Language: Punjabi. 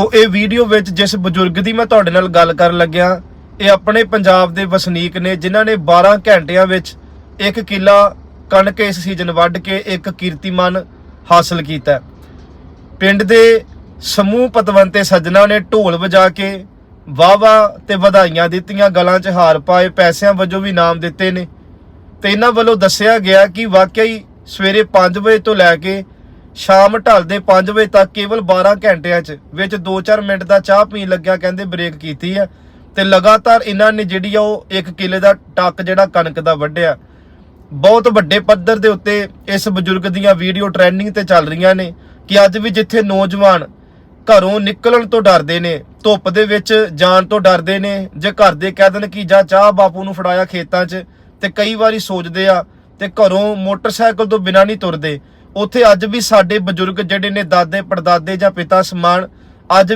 ਉਹ ਇਹ ਵੀਡੀਓ ਵਿੱਚ ਜਿਸ ਬਜ਼ੁਰਗ ਦੀ ਮੈਂ ਤੁਹਾਡੇ ਨਾਲ ਗੱਲ ਕਰਨ ਲੱਗਿਆ, ਇਹ ਆਪਣੇ ਪੰਜਾਬ ਦੇ ਵਸਨੀਕ ਨੇ, ਜਿਨ੍ਹਾਂ ਨੇ 12 ਘੰਟਿਆਂ ਵਿੱਚ ਇੱਕ ਕਿੱਲਾ ਕਣਕ ਇਸ ਸੀਜ਼ਨ ਵੱਢ ਕੇ ਇੱਕ ਕੀਰਤੀਮਾਨ ਹਾਸਲ ਕੀਤਾ। ਪਿੰਡ ਦੇ ਸਮੂਹ ਪਤਵੰਤੇ ਸੱਜਣਾ ਨੇ ਢੋਲ ਵਜਾ ਕੇ ਵਾਵਾ ਤੇ ਵਧਾਈਆਂ ਦਿੱਤੀਆਂ, ਗਲਾਂ 'ਚ ਹਾਰ ਪਾਏ, ਪੈਸਿਆਂ ਵਜੋਂ ਵੀ ਇਨਾਮ ਦਿੱਤੇ ਨੇ। ਤੇ ਇਹਨਾਂ ਵੱਲੋਂ ਦੱਸਿਆ ਗਿਆ ਕਿ ਵਾਕਈ ਸਵੇਰੇ 5 ਵਜੇ ਤੋਂ ਲੈ ਕੇ ਸ਼ਾਮ ਢਲਦੇ 5 ਵਜੇ ਤੱਕ ਕੇਵਲ 12 ਘੰਟਿਆਂ 'ਚ ਵਿੱਚ 2-4 ਮਿੰਟ ਦਾ ਚਾਹ ਪੀਣ ਲੱਗਿਆ, ਕਹਿੰਦੇ ਬ੍ਰੇਕ ਕੀਤੀ ਹੈ। ਤੇ ਲਗਾਤਾਰ ਇਹਨਾਂ ਨੇ ਜਿਹੜੀ ਆ ਉਹ ਇੱਕ ਕਿਲੇ ਦਾ ਟੱਕ ਜਿਹੜਾ ਕਣਕ ਦਾ ਵੱਢਿਆ। ਬਹੁਤ ਵੱਡੇ ਪੱਧਰ ਦੇ ਉੱਤੇ ਇਸ ਬਜ਼ੁਰਗ ਦੀਆਂ ਵੀਡੀਓ ਟ੍ਰੈਂਡਿੰਗ ਤੇ ਚੱਲ ਰਹੀਆਂ ਨੇ ਕਿ ਅੱਜ ਵੀ ਜਿੱਥੇ ਨੌਜਵਾਨ ਘਰੋਂ ਨਿਕਲਣ ਤੋਂ ਡਰਦੇ ਨੇ, ਧੁੱਪ ਦੇ ਵਿੱਚ ਜਾਣ ਤੋਂ ਡਰਦੇ ਨੇ, ਜੇ ਘਰ ਦੇ ਕਹਿ ਦੇਣ ਕਿ ਜਾ ਚਾਹ ਬਾਪੂ ਨੂੰ ਫੜਾਇਆ ਖੇਤਾਂ 'ਚ ਤੇ ਕਈ ਵਾਰੀ ਸੋਚਦੇ ਆ ਤੇ ਘਰੋਂ ਮੋਟਰਸਾਈਕਲ ਤੋਂ ਬਿਨਾਂ ਨਹੀਂ ਤੁਰਦੇ। ਉੱਥੇ ਅੱਜ ਵੀ ਸਾਡੇ ਬਜ਼ੁਰਗ ਜਿਹੜੇ ਨੇ ਦਾਦੇ ਪੜਦਾਦੇ ਜਾਂ ਪਿਤਾ ਸਮਾਨ ਅੱਜ